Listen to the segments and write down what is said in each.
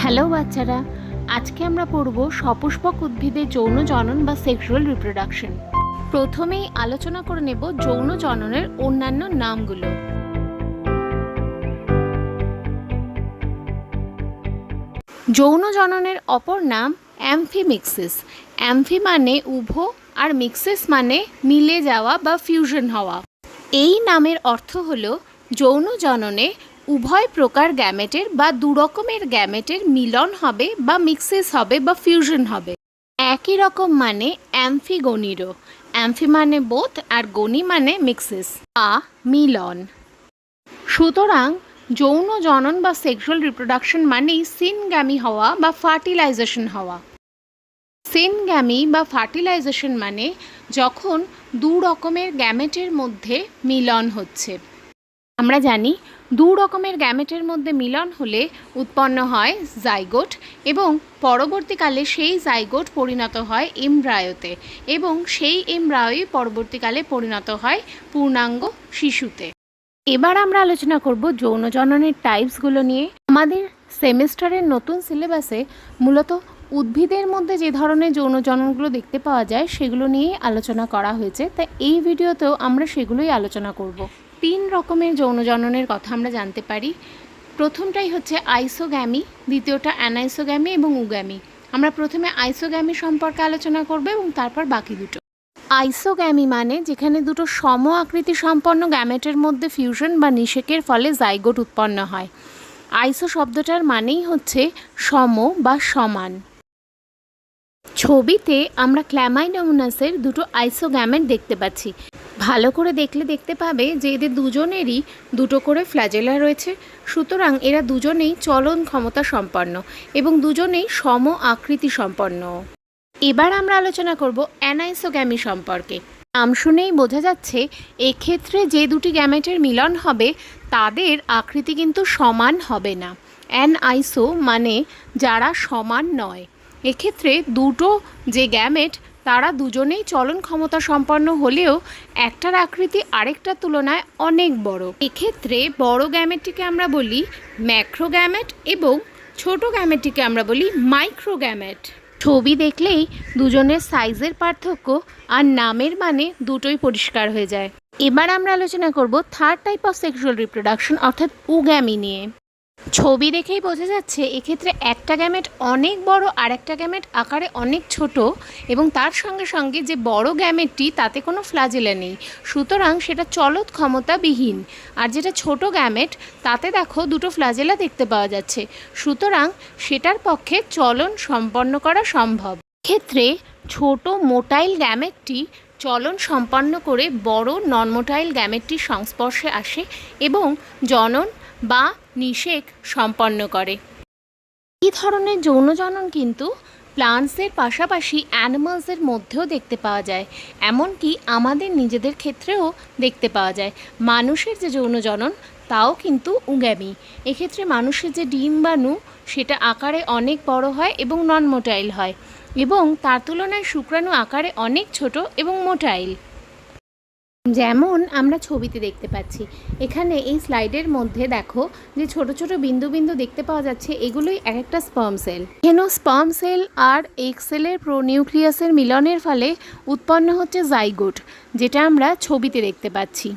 Hello বাচ্চারা, আজকে আমরা পড়ব সপুষ্পক উদ্ভিদের যৌন জনন বা সেক্সুয়াল রিপ্রোডাকশন। প্রথমেই আলোচনা করে নেব যৌন জননের অন্যান্য নামগুলো। যৌন জননের অপর নাম অ্যামফিমিক্সিস। অ্যামফি মানে উভ আর মিক্সিস মানে মিলে যাওয়া বা ফিউশন হওয়া। এই নামের অর্থ হলো যৌন জননে উভয় প্রকার গ্যামেটের বা দুরকমের গ্যামেটের মিলন হবে বা মিক্সেস হবে বা ফিউশন হবে। একই রকম মানে অ্যামফিগনিরও। অ্যামফি মানে বোথ আর গনি মানে মিক্সেস বা মিলন। সুতরাং যৌন জনন বা সেক্সুয়াল রিপ্রোডাকশন মানেই সিনগ্যামি হওয়া বা ফার্টিলাইজেশন হওয়া। সিনগ্যামি বা ফার্টিলাইজেশন মানে যখন দু রকমের গ্যামেটের মধ্যে মিলন হচ্ছে। আমরা জানি দু রকমের গ্যামেটের মধ্যে মিলন হলে উৎপন্ন হয় জাইগোট এবং পরবর্তীকালে সেই জাইগোট পরিণত হয় এমব্রায়োতে এবং সেই এমব্রায়োই পরবর্তীকালে পরিণত হয় পূর্ণাঙ্গ শিশুতে। এবার আমরা আলোচনা করব যৌন জননের টাইপসগুলো নিয়ে। আমাদের সেমিস্টারের নতুন সিলেবাসে মূলত উদ্ভিদের মধ্যে যে ধরনের যৌন জননগুলো দেখতে পাওয়া যায় সেগুলো নিয়েই আলোচনা করা হয়েছে। তাই এই ভিডিওতেও আমরা সেগুলোই আলোচনা করব। তিন রকমের যৌন জননের কথা আমরা জানতে পারি। প্রথমটাই হচ্ছে আইসোগ্যামি, দ্বিতীয়টা অ্যানাইসোগ্যামি এবং উগ্যামি। আমরা প্রথমে আইসোগ্যামি সম্পর্কে আলোচনা করব এবং তারপর বাকি দুটো। আইসোগ্যামি মানে যেখানে দুটো সম আকৃতি সম্পন্ন গ্যামেটের মধ্যে ফিউশন বা নিষেকের ফলে জাইগোট উৎপন্ন হয়। আইসো শব্দটার মানেই হচ্ছে সম বা সমান। ছবিতে আমরা ক্ল্যামাইডোমোনাসের দুটো আইসোগ্যামেট দেখতে পাচ্ছি। ভালো করে দেখলে দেখতে পাবে যে এদের দুজনেরই দুটো করে ফ্ল্যাজেলা রয়েছে। সুতরাং এরা দুজনেই চলন ক্ষমতা সম্পন্ন এবং দুজনেই সম আকৃতি সম্পন্ন। এবার আমরা আলোচনা করব অ্যানাইসোগ্যামি সম্পর্কে। নাম শুনেই বোঝা যাচ্ছে, এক্ষেত্রে যে দুটি গ্যামেটের মিলন হবে, তাদের আকৃতি কিন্তু সমান হবে না। অ্যান আইসো মানে যারা সমান নয়। এক্ষেত্রে দুটো যে গ্যামেট তারা দুজনেই চলন ক্ষমতা সম্পন্ন হলেও একটার আকৃতি আরেকটার তুলনায় অনেক বড়। এক্ষেত্রে বড় গ্যামেটটিকে আমরা বলি ম্যাক্রো গ্যামেট এবং ছোট গ্যামেটটিকে আমরা বলি মাইক্রো গ্যামেট। ছবি দেখলেই দুজনের সাইজের পার্থক্য আর নামের মানে দুটোই পরিষ্কার হয়ে যায়। এবার আমরা আলোচনা করব third type of sexual reproduction অর্থাৎ উগ্যামি নিয়ে। ছবি দেখেই বোঝা যাচ্ছে, এক্ষেত্রে একটা গ্যামেট অনেক বড় আর একটা গ্যামেট আকারে অনেক ছোট এবং তার সঙ্গে সঙ্গে যে বড় গ্যামেটটি তাতে কোনো ফ্লাজেলা নেই। সুতরাং সেটা চলত ক্ষমতাবিহীন আর যেটা ছোট গ্যামেট, তাতে দেখো দুটো ফ্লাজেলা দেখতে পাওয়া যাচ্ছে। সুতরাং সেটার পক্ষে চলন সম্পন্ন করা সম্ভব। ক্ষেত্রে ছোট মোটাইল গ্যামেটটি চলন সম্পন্ন করে বড় নন মোটাইল গ্যামেটটির সংস্পর্শে আসে এবং জনন বা নিষেক সম্পন্ন করে। এই ধরনের যৌন জনন কিন্তু প্লান্টসের পাশাপাশি অ্যানিমালসের মধ্যেও দেখতে পাওয়া যায়। এমনকি আমাদের নিজেদের ক্ষেত্রেও দেখতে পাওয়া যায়। মানুষের যে যৌন জনন, তাও কিন্তু উগ্যামি এক্ষেত্রে মানুষের যে ডিম্বাণু সেটা আকারে অনেক বড় হয় এবং নন মোটাইল হয়। এবং তার তুলনায় শুক্রাণু আকারে অনেক ছোট এবং মোটাইল। যেমন আমরা ছবিতে দেখতে পাচ্ছি। এখানে এই স্লাইডের মধ্যে দেখো যে ছোট ছোট বিন্দু বিন্দু দেখতে পাওয়া যাচ্ছে, এগুলোই এক একটা স্পার্ম সেল। কেন স্পার্ম সেল আর এক্সেলের প্রোনিউক্লিয়াসের মিলনের ফলে উৎপন্ন হচ্ছে জাইগোট, যেটা আমরা ছবিতে দেখতে পাচ্ছি।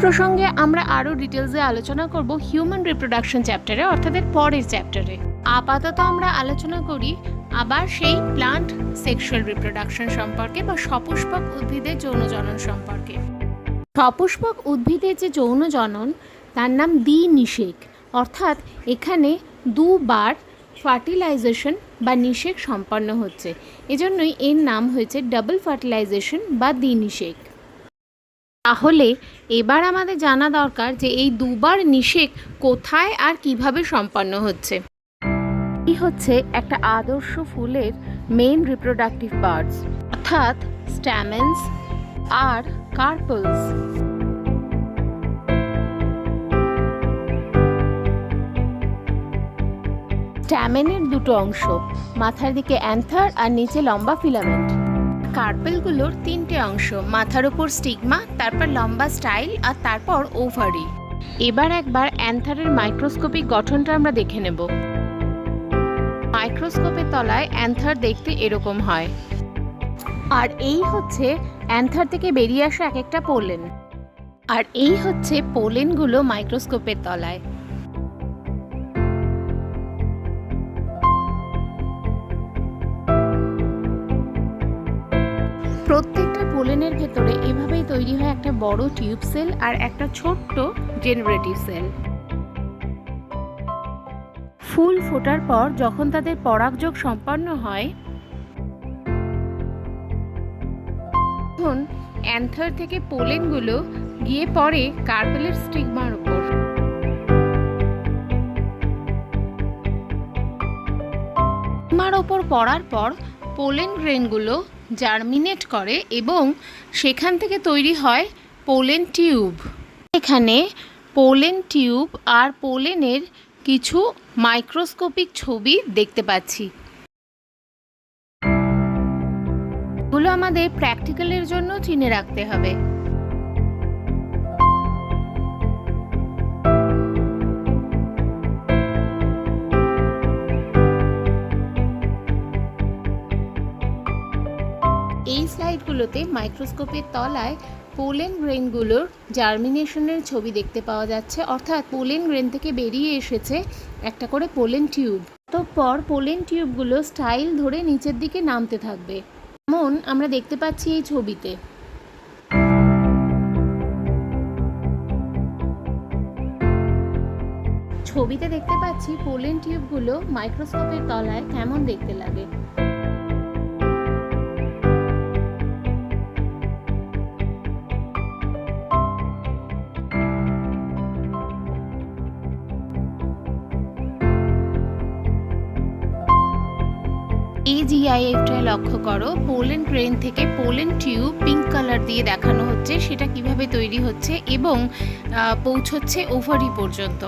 প্রসঙ্গে আমরা আরও ডিটেলসে আলোচনা করব হিউম্যান রিপ্রোডাকশন চ্যাপ্টারে, অর্থাৎ পরের চ্যাপ্টারে। আপাতত আমরা আলোচনা করি আবার সেই প্লান্ট সেক্সুয়াল রিপ্রোডাকশন সম্পর্কে বা সপুষ্পক উদ্ভিদের যৌন জনন সম্পর্কে। সপুষ্পক উদ্ভিদের যে যৌন জনন, তার নাম দ্বি নিষেক। অর্থাৎ এখানে দুবার ফার্টিলাইজেশন বা নিষেক সম্পন্ন হচ্ছে। এজন্যই এর নাম হয়েছে ডাবল ফার্টিলাইজেশন বা দ্বি নিষেক। তাহলে এবার আমাদের জানা দরকার যে এই দুবার নিষেক কোথায় আর কীভাবে সম্পন্ন হচ্ছে। এই হচ্ছে একটা আদর্শ ফুলের মেইন রিপ্রোডাক্টিভ পার্টস অর্থাৎ স্ট্যামেন্স আর কার্পলস স্ট্যামেনের দুটো অংশ, মাথার দিকে অ্যান্থার আর নিচে লম্বা ফিলামেন্ট কার্পেলগুলোর তিনটে অংশ, মাথার ওপর স্টিগমা তারপর লম্বা স্টাইল আর তারপর ওভারি এবার একবার অ্যান্থারের মাইক্রোস্কোপিক গঠনটা আমরা দেখে নেব। মাইক্রোস্কোপের তলায় অ্যান্থার দেখতে এরকম হয়। আর এই হচ্ছে অ্যান্থার থেকে বেরিয়ে আসা এক একটা পোলেন। আর এই হচ্ছে পোলেনগুলো মাইক্রোস্কোপের তলায়। প্রত্যেকটা পোলেনের ভেতরে এভাবেই তৈরি হয় একটা বড় টিউব সেল আর একটা ছোট্ট জেনারেটিভ সেল। ফুল ফোটার পর যখন তাদের পরাগযোগ সম্পন্ন হয়, তখন অ্যান্থার থেকে পোলেনগুলো গিয়ে পড়ে কার্পেলের স্টিগমার উপর। স্টিগমার ওপর পড়ার পর পোলেন গ্রেনগুলো জার্মিনেট করে এবং সেখান থেকে তৈরি হয় পোলেন টিউব। এখানে পোলেন টিউব আর পোলেনের কিছু মাইক্রোস্কোপিক ছবি দেখতে পাচ্ছি। এগুলো আমাদের প্র্যাকটিক্যালের জন্য চিনে রাখতে হবে। এই স্লাইডগুলোতে মাইক্রোস্কোপের তলায় পোলেন গ্রেনগুলোর জার্মিনেশনের ছবি দেখতে পাওয়া যাচ্ছে। অর্থাৎ পোলেন গ্রেন থেকে বেরিয়ে এসেছে একটা করে পোলেন টিউব। অতঃপর পোলেন টিউবগুলো স্টাইল ধরে নিচের দিকে নামতে থাকবে। যেমন আমরা দেখতে পাচ্ছি এই ছবিতে। ছবিতে দেখতে পাচ্ছি পোলেন টিউবগুলো মাইক্রোস্কোপের তলায় কেমন দেখতে লাগে। এই জিআইএফটায় লক্ষ্য করো পোলেন ক্রেন থেকে পোলেন টিউব পিঙ্ক কালার দিয়ে দেখানো হচ্ছে, সেটা কীভাবে তৈরি হচ্ছে এবং পৌঁছচ্ছে ওভারি পর্যন্ত।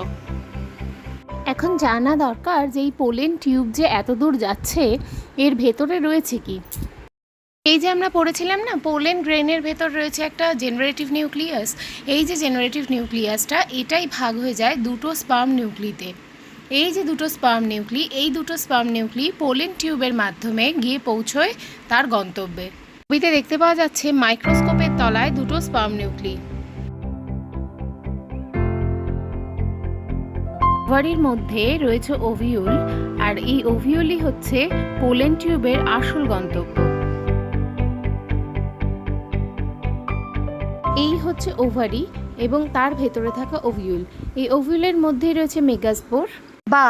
এখন জানা দরকার যে এই পোলেন টিউব যে এত দূর যাচ্ছে, এর ভেতরে রয়েছে কি? এই যে আমরা পড়েছিলাম না পোলেন গ্রেনের ভেতর রয়েছে একটা জেনারেটিভ নিউক্লিয়াস এই যে জেনারেটিভ নিউক্লিয়াসটা এটাই ভাগ হয়ে যায় দুটো স্পার্ম নিউক্লিতে এই যে দুটো স্পার্ম নিউক্লি এই দুটো স্পার্ম নিউক্লি পোলেন টিউবের মাধ্যমে গিয়ে পৌঁছয় তার গন্তব্যে। ছবিতে দেখতে পাওয়া যাচ্ছে মাইক্রোস্কোপের তলায় দুটো স্পার্ম নিউক্লি ওভারির মধ্যে রয়েছে ওভিউল আর এই ওভিউলই হচ্ছে পোলেন টিউবের আসল গন্তব্য। এই হচ্ছে ওভারি এবং তার ভেতরে থাকা ওভিউল এই ওভিউলের মধ্যে রয়েছে মেগাস্পোর। বা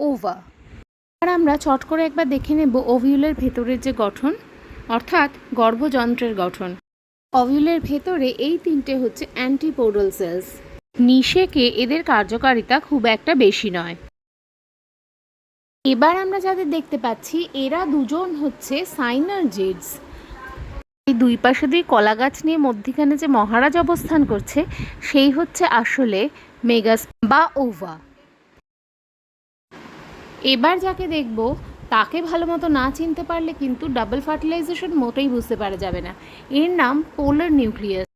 ওভা আর আমরা চট করে একবার দেখে নেব ওভিউলের ভেতরের যে গঠন, অর্থাৎ গর্ভযন্ত্রের গঠন। ওভিউলের ভেতরে এই তিনটে হচ্ছে অ্যান্টিপোডাল সেলস নিষেকে এদের কার্যকারিতা খুব একটা বেশি নয়। এবার আমরা যাদের দেখতে পাচ্ছি, এরা দুজন হচ্ছে সাইনার্জিডস এই দুই পাশে দুই কলা গাছ নিয়ে মধ্যিখানে যে মহারাজ অবস্থান করছে, সেই হচ্ছে আসলে মেগাস বা ওভা এবার যাকে দেখব, তাকে ভালো মতো না চিনতে পারলে কিন্তু ডাবল ফার্টিলাইজেশন মোটেই বুঝতে পারা যাবে না। এর নাম পোলার নিউক্লিয়াস।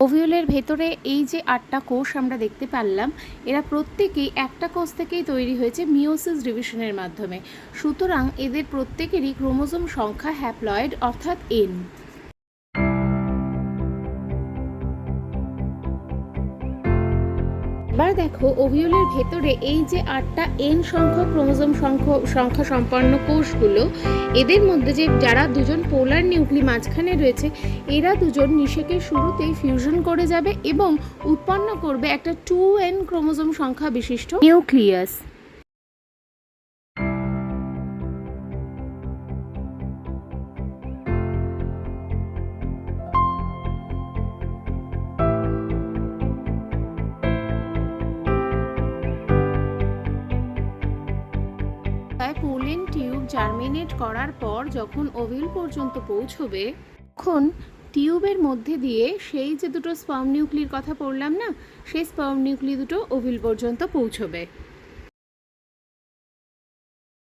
ওভিউলের ভেতরে এই যে আটটা কোষ আমরা দেখতে পারলাম, এরা প্রত্যেকেই একটা কোষ থেকেই তৈরি হয়েছে মিওসিস ডিভিশনের মাধ্যমে। সুতরাং এদের প্রত্যেকেরই ক্রোমোজোম সংখ্যা হ্যাপ্লয়েড অর্থাৎ এন এবার দেখো, ওভিওলের ভেতরে এই যে আটটা এন সংখ্যক ক্রোমোজোম সংখ্যা সংখ্যা সম্পন্ন কোষগুলো, এদের মধ্যে যে যারা দুজন পোলার নিউক্লি মাঝখানে রয়েছে, এরা দুজন নিষেকের শুরুতেই ফিউশন করে যাবে এবং উৎপন্ন করবে একটা টু এন ক্রোমোজোম সংখ্যা বিশিষ্ট নিউক্লিয়াস জার্মিনেট করার পর যখন ওভিল পর্যন্ত পৌঁছবে, তখন টিউবের মধ্যে দিয়ে সেই যে দুটো স্পার্ম নিউক্লির কথা পড়লাম না, সেই স্পার্ম নিউক্লি দুটো ওভিল পর্যন্ত পৌঁছবে।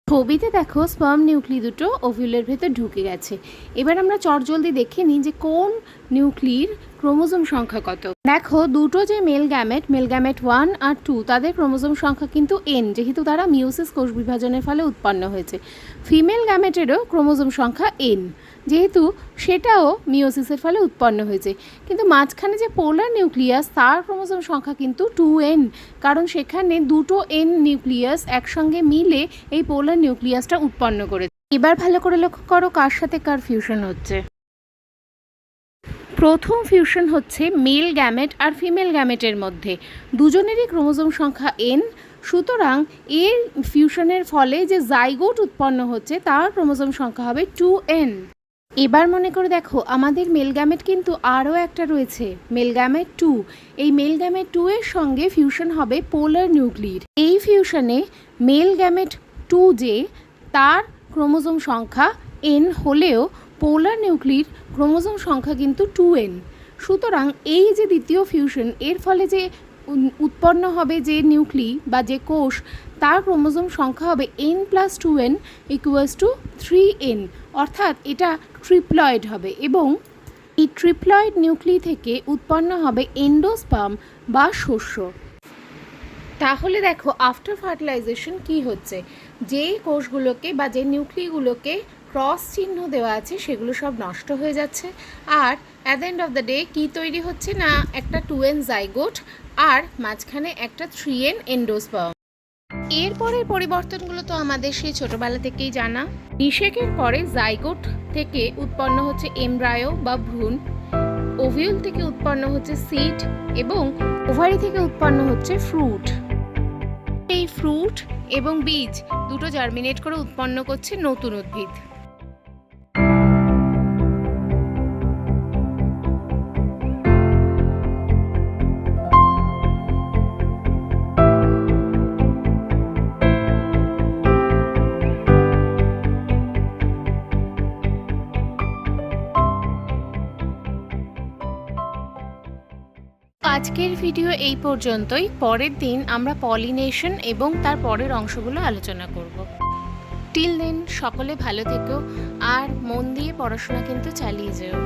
ছবিতে দেখো স্পার্ম নিউক্লি দুটো ওভিউলের ভেতর ঢুকে গেছে। এবার আমরা চটজলদি দেখে নিই যে কোন নিউক্লির ক্রোমোজোম সংখ্যা কত? দেখো, দুটো যে male gamete male gamete one আর টু, তাদের ক্রোমোজোম সংখ্যা কিন্তু এন যেহেতু তারা মিউসিস কোষ বিভাজনের ফলে উৎপন্ন হয়েছে। ফিমেল গ্যামেটেরও ক্রোমোজোম সংখ্যা এন যেহেতু সেটাও মিওসিসের ফলে উৎপন্ন হয়েছে। কিন্তু মাঝখানে যে পোলার নিউক্লিয়াস, তার ক্রোমোজোম সংখ্যা কিন্তু টু এন কারণ সেখানে দুটো এন নিউক্লিয়াস একসঙ্গে মিলে এই পোলার নিউক্লিয়াসটা উৎপন্ন করেছে। এবার ভালো করে লক্ষ্য করো কার সাথে কার ফিউশন হচ্ছে। প্রথম ফিউশন হচ্ছে মেল গ্যামেট আর ফিমেল গ্যামেটের মধ্যে। দুজনেরই ক্রোমোজোম সংখ্যা এন সুতরাং এর ফিউশনের ফলে যে জাইগোট উৎপন্ন হচ্ছে, তার ক্রোমোজোম সংখ্যা হবে টু এন এবার মনে করে দেখো, আমাদের মেল গ্যামেট কিন্তু আরও একটা রয়েছে মেল গ্যামেট টু এই মেল গ্যামেট টু এর সঙ্গে ফিউশন হবে পোলার নিউক্লিড এই ফিউশনে মেল গ্যামেট টু যে, তার ক্রোমোজোম সংখ্যা এন হলেও পোলার নিউক্লির ক্রোমোজোম সংখ্যা কিন্তু টু এন। সুতরাং এই যে দ্বিতীয় ফিউশন এর ফলে যে উৎপন্ন হবে যে নিউক্লি বা যে কোষ, তার ক্রোমোজোম সংখ্যা হবে N plus two N equals two three N অর্থাৎ এটা ট্রিপ্লয়েড হবে এবং এই ট্রিপ্লয়েড নিউক্লি থেকে উৎপন্ন হবে এন্ডোস্পাম বা শস্য। তাহলে দেখো আফটার ফার্টিলাইজেশন কি হচ্ছে? যে কোষগুলোকে বা যে নিউক্লিগুলোকে ক্রস চিহ্ন দেওয়া আছে, সেগুলো সব নষ্ট হয়ে যাচ্ছে। আর at the end of the day কী তৈরি হচ্ছে না একটা টু এন জাইগোট আর মাঝখানে একটা থ্রি এন এন্ডোস্পাম এরপরের পরিবর্তনগুলো তো আমাদের সেই ছোটোবেলা থেকেই জানা। নিষেকের পরে জাইগোট থেকে উৎপন্ন হচ্ছে এমব্রায়ো বা ভ্রূণ ওভিউল থেকে উৎপন্ন হচ্ছে সিড এবং ওভারি থেকে উৎপন্ন হচ্ছে ফ্রুট এই ফ্রুট এবং বীজ দুটো জার্মিনেট করে উৎপন্ন করছে নতুন উদ্ভিদ। আজকের ভিডিও এই পর্যন্তই। পরের দিন আমরা পলিনেশন এবং তার পরের অংশগুলো আলোচনা করব। টিল দেন সকলে ভালো থেকো আর মন দিয়ে পড়াশোনা কিন্তু চালিয়ে যেও।